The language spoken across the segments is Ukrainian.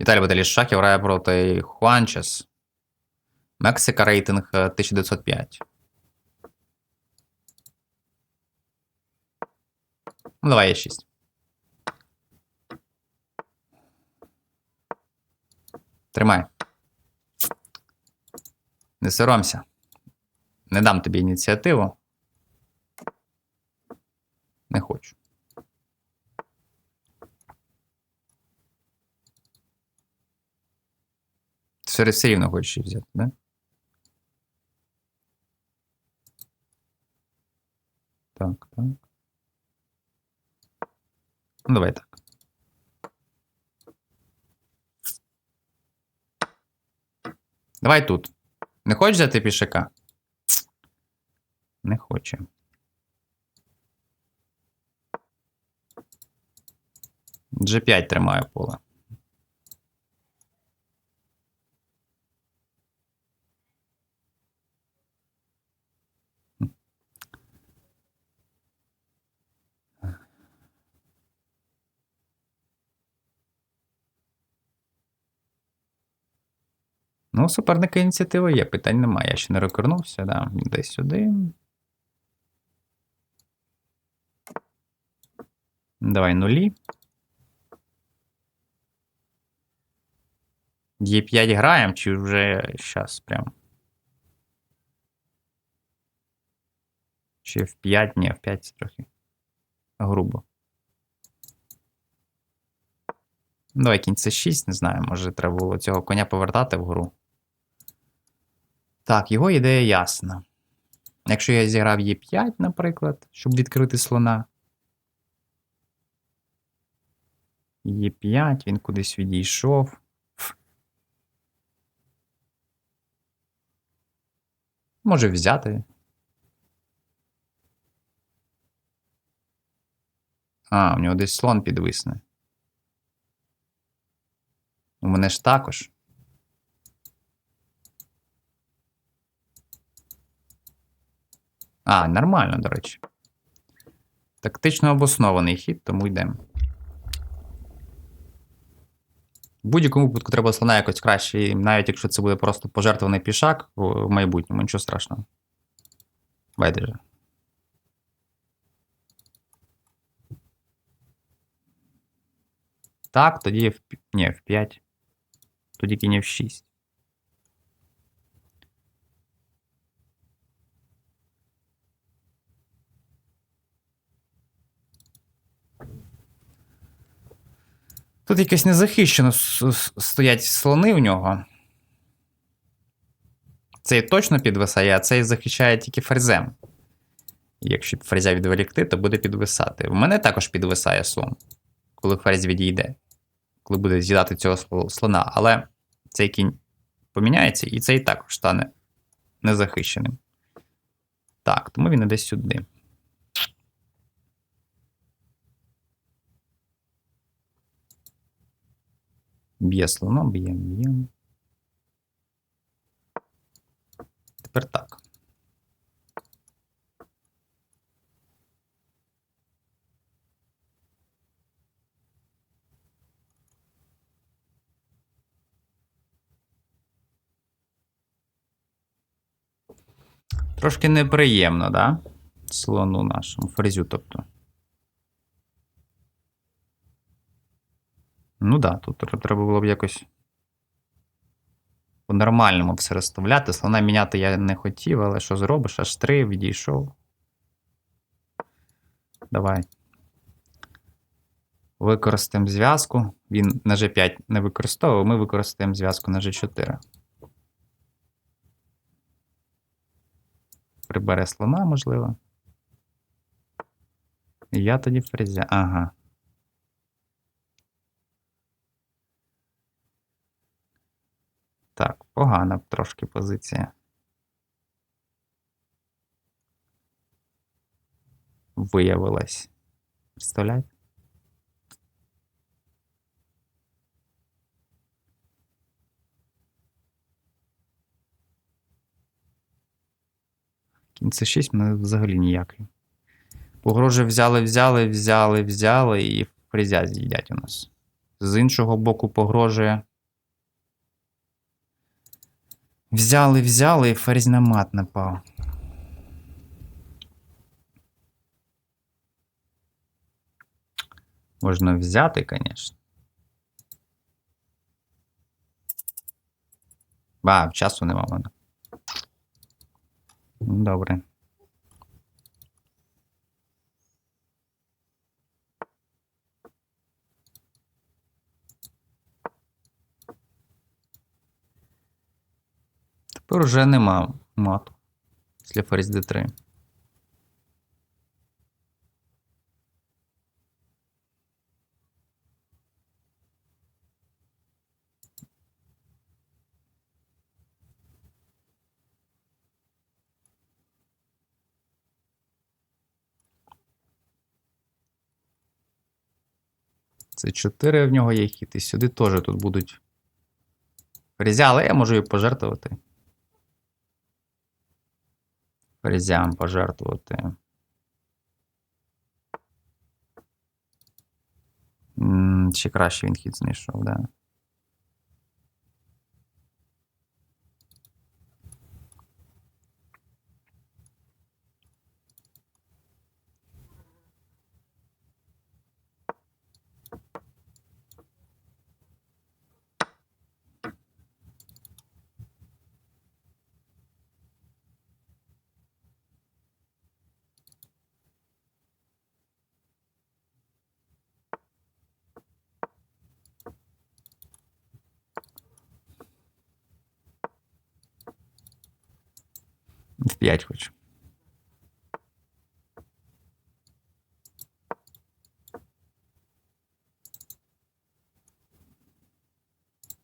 Віталій Баталій Шахів грає проти Хуанчес. Мексика рейтинг е, 1905. Ну, давай є 6. Тримай. Не соромся. Не дам тобі ініціативу. Не хочу. Все, все рівно хочеш її взяти, да? Так, так. Ну, давай так. Давай тут. Не хочеш взяти пішака? Не хоче. G5 тримає поле. Ну, суперника ініціативи є, питань немає. Я ще не рекорнувся, да. Десь сюди. Давай нулі. Є 5 граємо, чи вже щас прям. Чи в 5? Ні, в 5 трохи грубо. Давай кінь це 6, не знаю, може треба було цього коня повертати вгору. Так, його ідея ясна. Якщо я зіграв Е5, наприклад, щоб відкрити слона. Е5, він кудись відійшов. Може взяти. А, у нього десь слон підвисне. У мене ж також. А, нормально, до речі. Тактично обоснований хід, тому йдемо. В будь-якому випадку треба слона якось краще, навіть якщо це буде просто пожертвований пішак в майбутньому, нічого страшного. Байдуже. Так, тоді в... Ні, в 5. Тоді кінь в 6. Тут якось незахищено стоять слони у нього. Цей точно підвисає, а цей захищає тільки ферзем. Якщо ферзя відволікти, то буде підвисати. У мене також підвисає слон, коли ферзь відійде. Коли буде з'їдати цього слона. Але цей кінь поміняється, і цей також стане незахищеним. Так, тому він іде сюди. Б'є слоном, б'є, б'є. Тепер так. Трошки неприємно, да? Слону нашому, ферзю, тобто. Ну да, тут треба було б якось по-нормальному все розставляти. Слона міняти я не хотів, але що зробиш? Аж 3 відійшов. Давай. Використаємо зв'язку. Він на G5 не використовував, ми використаємо зв'язку на G4. Прибере слона, можливо. І я тоді фрезя. Ага. Так, погана трошки позиція. Виявилась. Представляєте? Кінь це 6 мене взагалі ніякий. Погрожує взяли, взяли, взяли, взяли і фрезя з'їдять у нас. З іншого боку, погрожує Взяли, взяли, і ферзь на мат напав. Можна взяти, звісно. Ба, часу нема в мене. Добре. Тепер уже нема мату. Після ферзь d3. Це 4 в нього є хід, і сюди теж тут будуть. Ферзя, але я можу і пожертвувати. Ферзям пожертвувати. Ще краще він хід знайшов, да. В 5 хочу.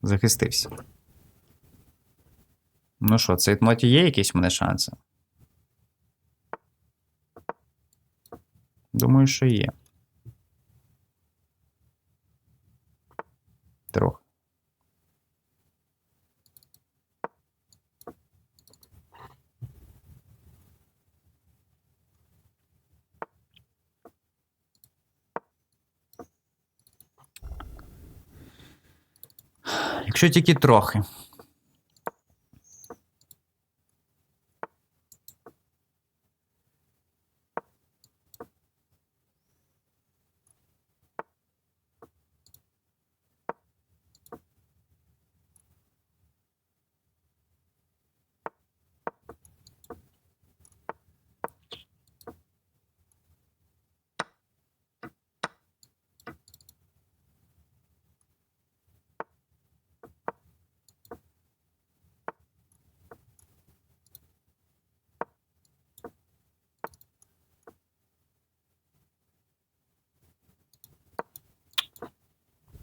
Захистився. Ну що, цей моті є якісь в мене шанси? Думаю, що є. Трохи. Якщо тільки трохи.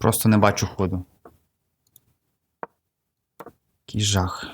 Просто не бачу ходу. Який жах.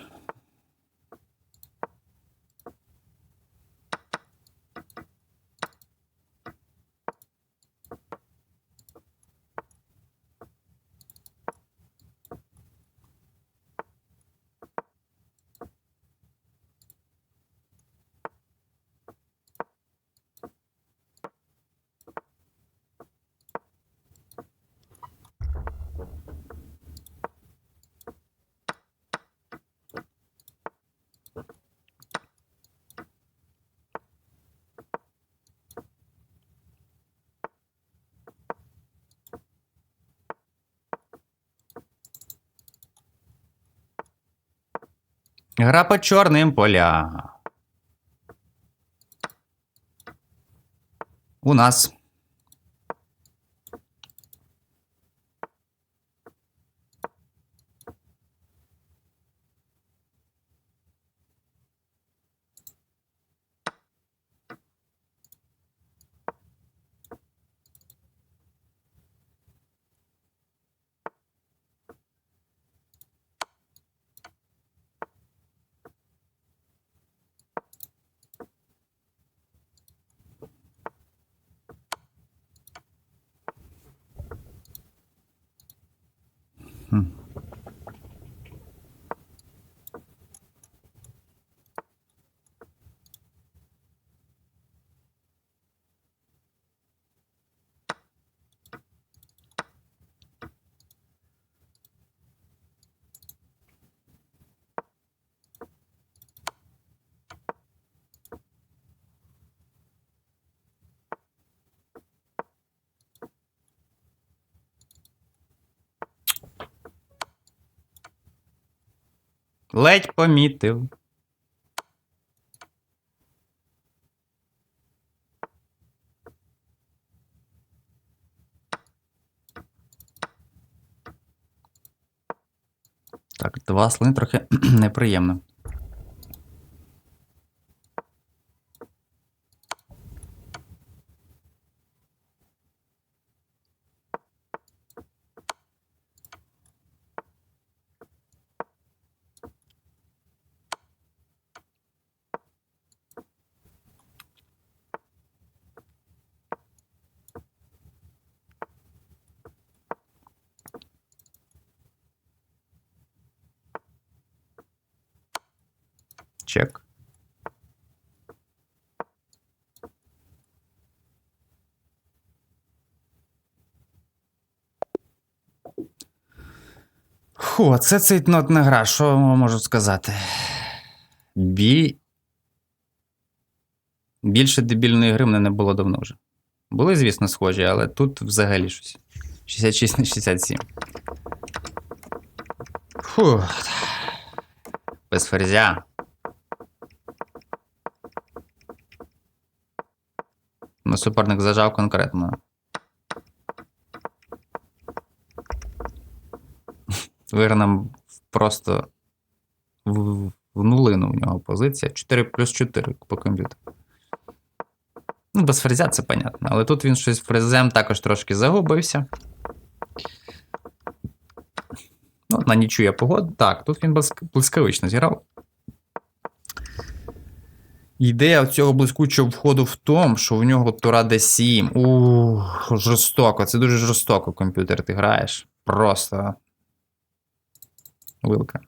Гра по чорним поля. У нас. Hmm. Ледь помітив. Так, два слини трохи неприємно. Чек. Фу, це цейтнотна гра, що можу сказати? Бі... Більше дебільної гри в мене не було давно вже. Були, звісно, схожі, але тут взагалі щось. 66 на 67. Фу. Без ферзя. Суперник зажав конкретно. Виграна просто в, нулину в нього позиція. 4 плюс 4 по комп'ютеру. Ну, без фрезя це понятно. Але тут він щось фрезем також трошки загубився. Ну, на нічу я погоду. Так, тут він блискавично зіграв. Ідея цього блискучого входу в тому, що в нього Тура D7. Ух, жорстоко. Це дуже жорстоко комп'ютер ти граєш. Просто. Вилка.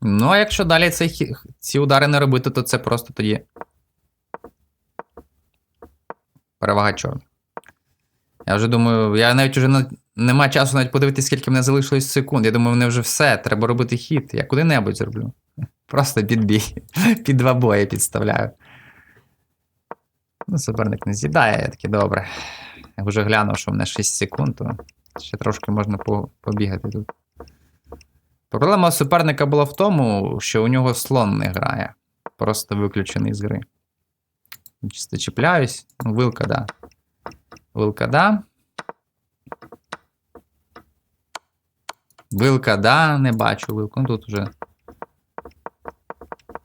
Ну, а якщо далі цей, ці удари не робити, то це просто тоді. Перевага чорна. Я вже думаю, я навіть вже на... нема часу навіть подивитися, скільки мене залишилось секунд. Я думаю, мене вже все, треба робити хід. Я куди-небудь зроблю. Просто під бій. Під два бої підставляю. Ну, суперник не з'їдає, я такий добре. Я вже глянув, що в мене 6 секунд, то ще трошки можна побігати тут. Проблема суперника була в тому, що у нього слон не грає. Просто виключений з гри. Чисто чіпляюсь. Ну, вилка, да. Вилка, да. Вилка, да, не бачу вилку. Ну тут вже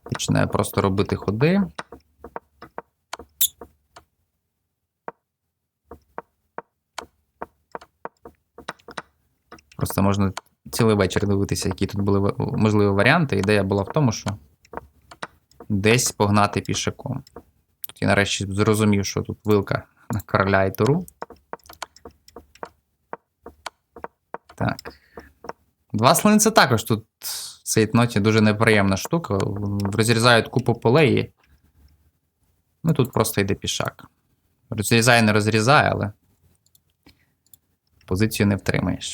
починаю просто робити ходи. Просто можна цілий вечір дивитися, які тут були можливі варіанти. Ідея була в тому, що десь погнати пішаком. Тут я нарешті зрозумів, що тут вилка на короля і туру. Так. Слини це також тут в цій ноті дуже неприємна штука. Розрізають купу полей. Ну тут просто йде пішак. Розрізає, не розрізає, але позицію не втримаєш.